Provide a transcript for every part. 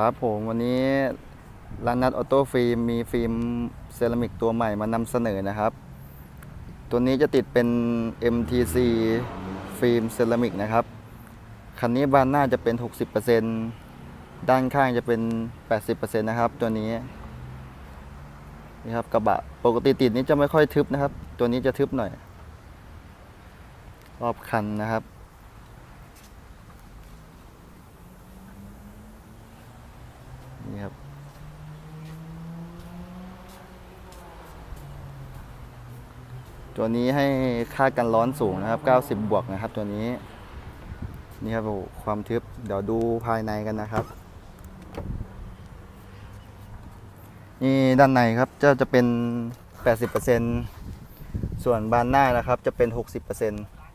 ครับผมวันนี้ร้านนัดออโต้ฟิล์มมีฟิล์มเซรามิกตัวใหม่มานำเสนอนะครับ ตัวนี้จะติดเป็น MTC ฟิล์มเซรามิกนะครับ คันนี้บานหน้าจะเป็น 60%ด้านข้างจะเป็น 80%นะครับ ตัวนี้นี่ครับกระบะปกติติดนี้จะไม่ค่อยทึบนะครับ ตัวนี้จะทึบหน่อย รอบคันนะครับ นี่ครับ ตัวนี้ให้ค่ากันร้อนสูงนะครับ 90 บวกนะครับ ตัวนี้ นี่ครับความทึบ เดี๋ยวดูภายในกันนะครับ นี่ด้านในครับจะจะเป็น 80%ส่วนบานหน้านะครับจะเป็น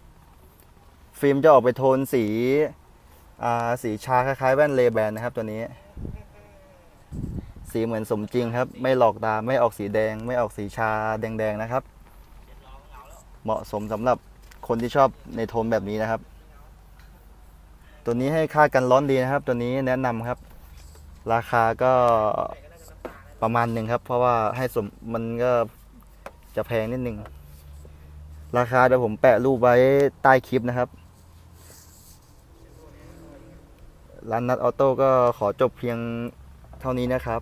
60%ฟิล์มจะออกไปโทนสีอ่าสีชาคล้ายๆแว่นเลแบนนะครับ ตัวนี้ สีเหมือนสมจริงครับ ไม่หลอกตาไม่ออกสีแดง ไม่ออกสีชาแดงๆนะครับ เหมาะสมสำหรับคนที่ชอบในโทนแบบนี้นะครับ ตัวนี้ให้ค่ากันร้อนดีนะครับ ตัวนี้แนะนำครับ ราคาก็ประมาณหนึ่งครับ เพราะว่าให้สมมันก็จะแพงนิดนึง ราคาเดี๋ยวผมแปะรูปไว้ใต้คลิปนะครับร้านนัดออโต้ก็ขอจบเพียงเท่านี้นะครับ